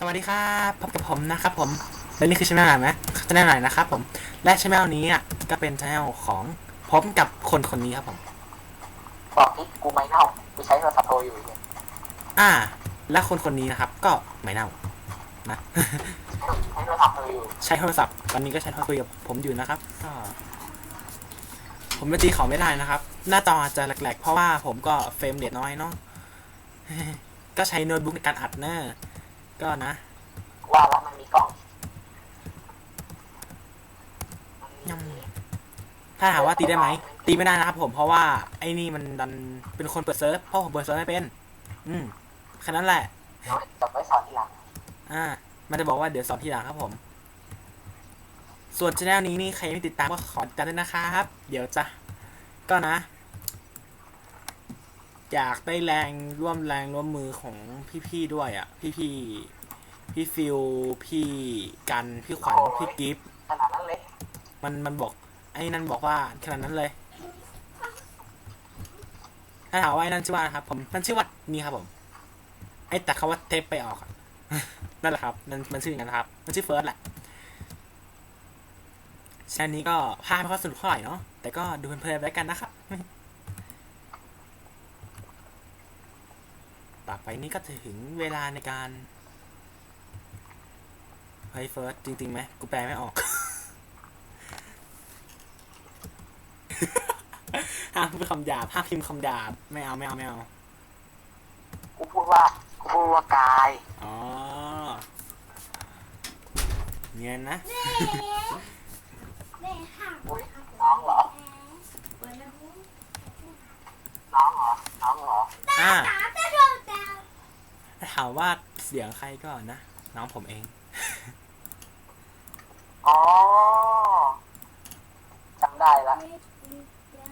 สวัสดีครับพบกับผมนะครับผม และนี่คือช่องไหนไหมช่องไหนนะครับผม และช่องนี้อะก็เป็นช่องของผมกับคนคนนี้ครับผม บอกที่กูไม่เน่ากูใช้โทรศัพท์โทรอยู่เนี่ยอ่า และคนคนนี้นะครับ ก็ไม่เน่านะใช้โทรศัพท์โทรอยู่ใช้โทรศัพท์ตอนนี้ก็ใช้โทรคุยกับผมอยู่นะครับก็ผมไม่ตีเขาไม่ได้นะครับ หน้าจออาจจะแหลกๆ เพราะว่าผมก็เฟรมเรทน้อยเนาะก็ใช้โน้ตบุ๊กในการอัดเนอะ ก็นะ ว่าแล้วมันมีกล้องยำถ้าถามว่าตีได้ไหม ตีไม่ได้นะครับผมเพราะว่าไอ้นี่มันดันเป็นคนเปิดเซิร์ฟเพราะผมเปิดเซิร์ฟไม่เป็น อืมแค่นั้นแหละเดี๋ยวจะไว้สอนทีหลังอ่า มันจะบอกว่าเดี๋ยวสอนทีหลังครับผม ส่วนช anel นี้นี่ใครไม่ติดตามก็ขอติดตามด้วยนะครับ เดี๋ยวจะก็นะ อยากได้แรงร่วมแรงร่วมมือของพี่ๆด้วยอะ พี่ๆพี่ฟิลพี่กันพี่ขวัญพี่กิฟต์ขนาดนั้นเลยมันมันบอกไอ้นั่นบอกว่าขนาดนั้นเลย ถ้าถามว่าไอ้นั่นชื่อว่าอะไรครับ ผมมันชื่อว่านี่ครับผม ไอ้แต่คาว่าเทปไปออกอะนั่นแหละครับ มันมันชื่ออย่างนั้นครับ มันชื่อเฟิร์สแหละชานี้ก็ภาพไม่ค่อยสนุกเท่าไหร่เนาะแต่ก็ดูเพลินๆไปแล้วกันนะครับ ต่อไปนี้ก็ถึงเวลาในการเฮ้ยเฟิร์สจริงๆไหมกูแปลไม่ออกห้ามพูดคำหยาบห้ามพิมพ์คำหยาบไม่เอาไม่เอาไม่เอากูพูดว่ากูพูดว่ากาย อ๋อเนียนนะอุ้ยน้องเหรอ น้องเหรอ น้องเหรอ อ่าถ้าถามว่า เสียงใครก็นะ น้องผมเอง อ๋อจำได้ละ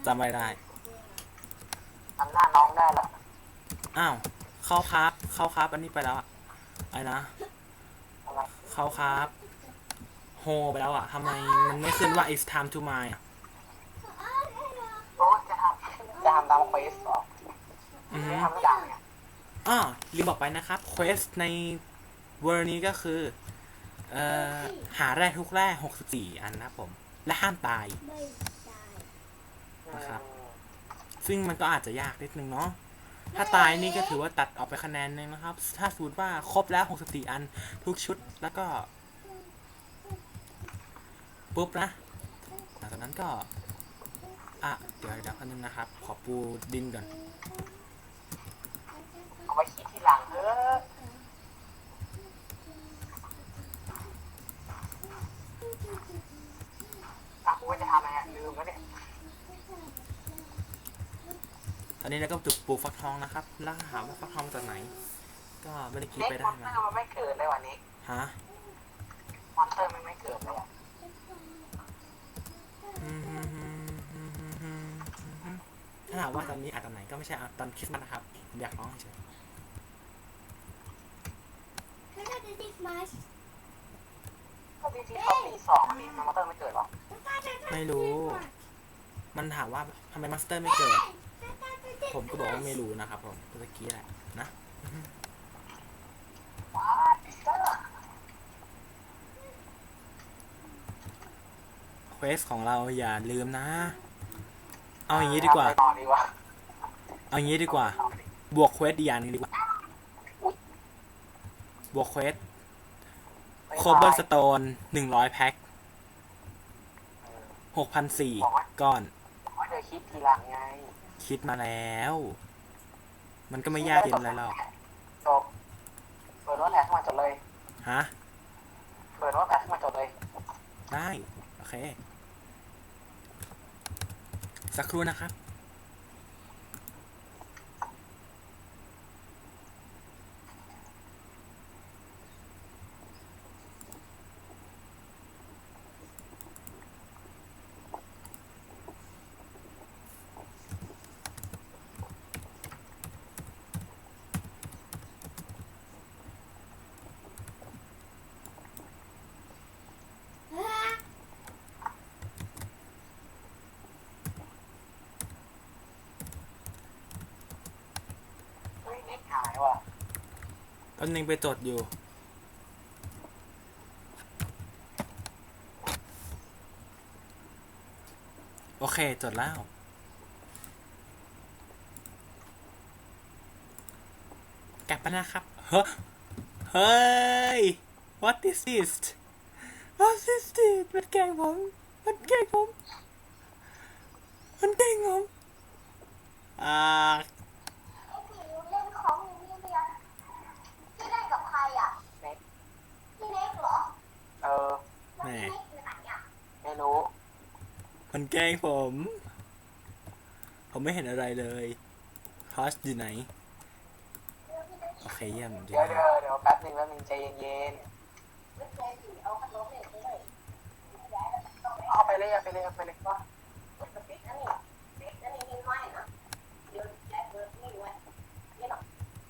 จำไม่ได้ จำหน้าน้องได้ละอ้าว เข้าครับ เข้าครับอันนี้ไปแล้วอะไอ้นะ อะไรเข้าครับ โฮไปแล้วอะทำไมมันไม่ขึ้นว่า it's time to my อะโอ้จะทำจะทำตามเควสเหรออือฮึ ไม่ทำทุกอย่างเนี่ย อ้อลืมบอกไปนะครับ quest ในเวอร์นี้ก็คือ เอ่อ หาแร่ทุกแร่64 อันนะครับผม และห้ามตายนะครับ ซึ่งมันก็อาจจะยากนิดนึงเนาะ ถ้าตายนี่ก็ถือว่าตัดออกไปคะแนนนึงนะครับ ถ้าสมมติว่าครบแล้ว 64 อันทุกชุดแล้วก็ ปุ๊บนะหลังจากนั้นก็ อะ เดี๋ยวเดี๋ยวคนนึงนะครับ ขอปูดินก่อน ไว้คิดทีหลังเถอะอะกูว่าจะทำอะไรอะลืมแล้วเนี่ยตอนนี้เราก็จุดปลูกฟักทองนะครับแล้วหาว่าฟักทองมาจากไหน ก็ไม่ได้คิดเน็กไปมได้อนเตมาอร์มันไม่เกิดเลยวันนี้ฮะมอนเตอร์มันไม่เกิดเลยอะถ้าถามว่าตอนนี้อาจตอนไหนก็ไม่ใช่อะตอนคริสต์มาสนะครับผมอยากร้องเฉย ก็จริงๆเขาปีสองนี่มอนเตอร์ไม่เกิดหรอไม่รู้ มันถามว่าทำไมมาสเตอร์ไม่เกิด ผมก็บอกว่าไม่รู้นะครับผมเมื่อกี้แหละนะว้าอิสเตอร์เควสของเราอย่าลืมนะ เอาอย่างนี้ดีกว่าไปต่อดีกว่าเอาอย่างนี้ดีกว่า บวกเควสดีอย่างหนึงดีกว่า บวกเควสโคเบิลสโตนหนึ่งร้อยแพ็คหกพันสี่ก้อนว่าเดี๋ยวคิดทีหลังไง คิดมาแล้ว มันก็ไม่ยากเย็นอะไรหรอกจบเปิดรถแท็กขึ้นมาจดเลยฮะเปิดรถแท็กขึ้นมาจดเลย ได้ โอเค สักครู่นะครับ คนหนึ่งไปจดอยู่ โอเค จดแล้ว กลับไปนะครับ เฮ้เฮ้ย what is this what is this มันแกงผม มันแกงผม มันแกงผมอ่า แล้วพี่เล็กอยู่ไหนอะไม่รู้ มันแกล้งผม ผมไม่เห็นอะไรเลยพอชอยู่ไหนแล้วพี่เล็กโอเคเยี่ยมเดี๋ยวเดี๋ยวเดี๋ยวแป๊บหนึงแป๊บหนึงใจเย็นเล็กเลยสิเอาพัดลมเล็กเลยย้ายแล้วมันต้องๆเอาไปเลยเอาไปเลยเอาไปเลยว่า มันปิดนะนี่เล็กนะนี่นี่ไม่นะเดี๋ยวย้ายเบอร์นี่ไว้นี่หรอก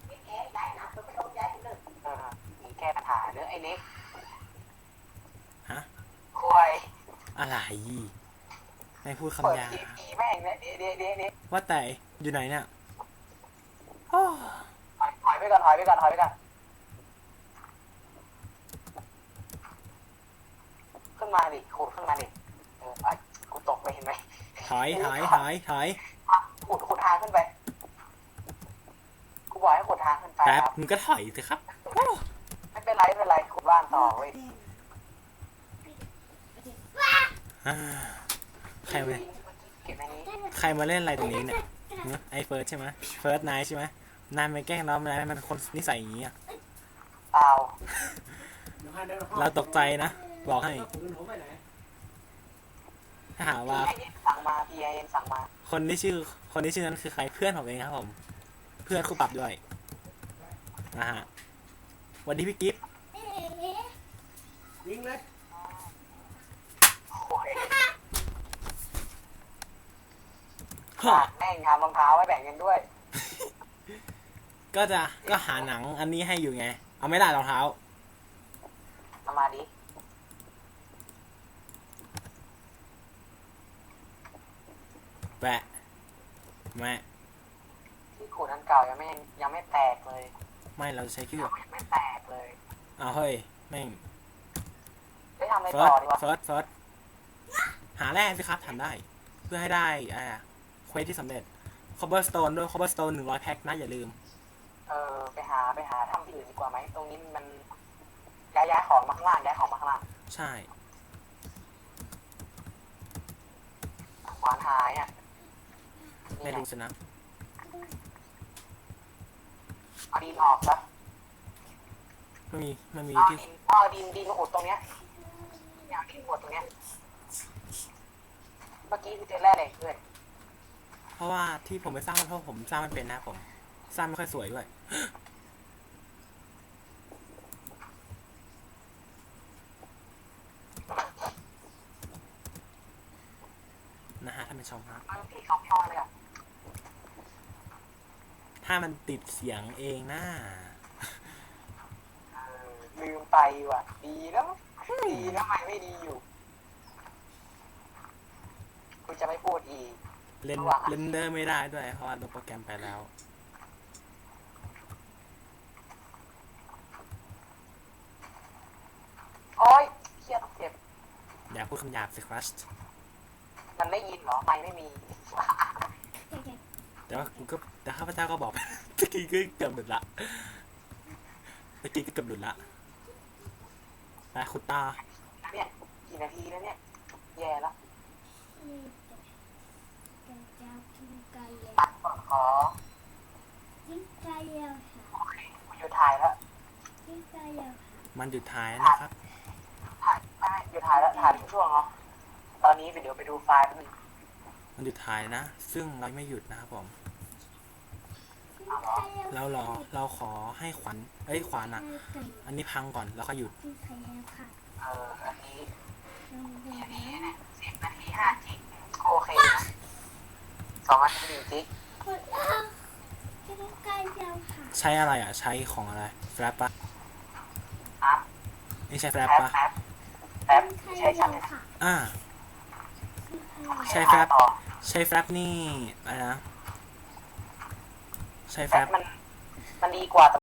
พี่แกย้ายนะเปิดพัดลมย้ายไปเลย เออมีแก้ปัญหาเรื่องไอ้เน็ก ฮะ ควาย อะไรไม่พูดเปิดคำหยาทีวีแม่งเนี่ยเดี๋ยวเดี๋ยวเดี๋ยวเดี๋ยวว่าแต่อยู่ไหนเนี่ยโอ้ถอยถอยไปก่อนถอยไปก่อนถอยไปก่อนขึ้นมาดิขุดขึ้นมาดิเออไอ้กูตกไปเห็นไหมถอยถอยถอยถอยขุดขุดทางขึ้นไปกูบอกให้ขุดทางขึ้นไปแป๊บครับมึงก็ถอยสิครับโอ้ไม่เป็นไรไม่เป็นไรขุดบ้านต่อเว้ย อ่าใครมา เก็บในนี้ใครมาเล่นอะไรตรงนี้เนี่ยฮะไอเฟิร์สใช่ไหมเฟิร์สนายใช่ไหมนายไปแกล้งเรานายมันคนนิสัยอย่างนี้อะเปล่าเราตกใจนะ บอกให้ ถ้าหากว่า พีไอเอ็นสั่งมาพีไอเอ็นสั่งมาคนที่ชื่อ คนที่ชื่อนั้นคือใครเพื่อนผมเองครับผม เพื่อนคู่ปรับด้วยนะฮะวันนี้พี่กิฟต์ยิงเลย โอ้ย ฮะ แม่งงานรองเท้าไว้แบ่งกันด้วย ก็จะก็หาหนังอันนี้ให้อยู่ไง เอาไม่ได้รองเท้าเอามาดิแปะแม่ที่ขูดอันเก่ายังไม่ยังไม่แตกเลยไม่เราจะใช้ชื่อยังไม่แตกเลยเอาเฮ้ยแม่งได้ทำอะไรเฟิร์ต่สอดีวะเฟิร์สเฟิร์สหาแร่สิครับทำได้ เพื่อให้ได้อ่าเควสที่สำเร็จคอ b เบอร์สโตนด้วยคอ b เบอร์สโตนหนึ่งร้อยแพ็คนะอย่าลืม เออไปหาไปหาทำที่อื่นดีกว่าไหมตรงนี้มันย้ายย้ายของมาข้างล่างย้ายของมาข้างล่างใช่ขวานหายอะไม่รู้สินะเอาดินออกซะไม่มีไม่มีเอาที่ดินเอาดินดินมาอุดตรงเนี้ยเนี่ยเอาดินอุดตรงเนี้ยเมื่อกี้คือเจอแร่เหล็กด้วย เพราะว่าที่ผมไปสร้างมันเพราะผมสร้างมันเป็นนะผม สร้างไม่ค่อยสวยด้วย นะฮะท่านผู้ชมครับมันที่เขาพ่อเลยอะถ้ามันติดเสียงเองนะเออลืมไปว่ะ ดีแล้วดีแล้วไม่ไม่ดีอยู่กูจะไม่พูดอีก เล่นเล่นเดอร์ไม่ได้ด้วยเพราะว่าลบโปรแกรมไปแล้ว โอ๊ยเครียดเจ็บ อย่าพูดคำหยาบสิครับมันได้ยินเหรอ ไม่ไม่มี แต่ว่ากูก็แต่ข้าพเจ้าก็บอกตะกี้ก็เกือบหลุดละตะกี้ก็เกือบหลุดละไปคุณตาเนี่ยกี่นาทีแล้วเนี่ย แย่แล้ว ตัดก่อนขอโอเคกูหยุดถ่ายแล้วมันหยุดท้ายนะครับ ถ่ายได้หยุดถ่ายแล้วถ่ายทุกช่วงเนาะตอนนี้ไปเดี๋ยวไปดูไฟล์แป๊บนึงมันหยุดท้ายนะ ซึ่งเราไม่หยุดนะครับผมเอาเหรอเรารอเราขอให้ขวัญเอ้ยขวานอะ อันนี้พังก่อนแล้วก็หยุดเอออันนี้สิบนาทีห้าจิกโอเคนะ สองนาทีหนึ่งจิกใช้อะไรอะ ใช้ของอะไรแฟลปปะอะนี่ใช้แฟลปแป๊บปะแป๊บแป๊บใช้ชั้นอ่า ใช้แฟแฟลบปต่อใช้แฟลปนี่อะไรนะ ใช้แฟแป๊ลบปมันมันดีกว่า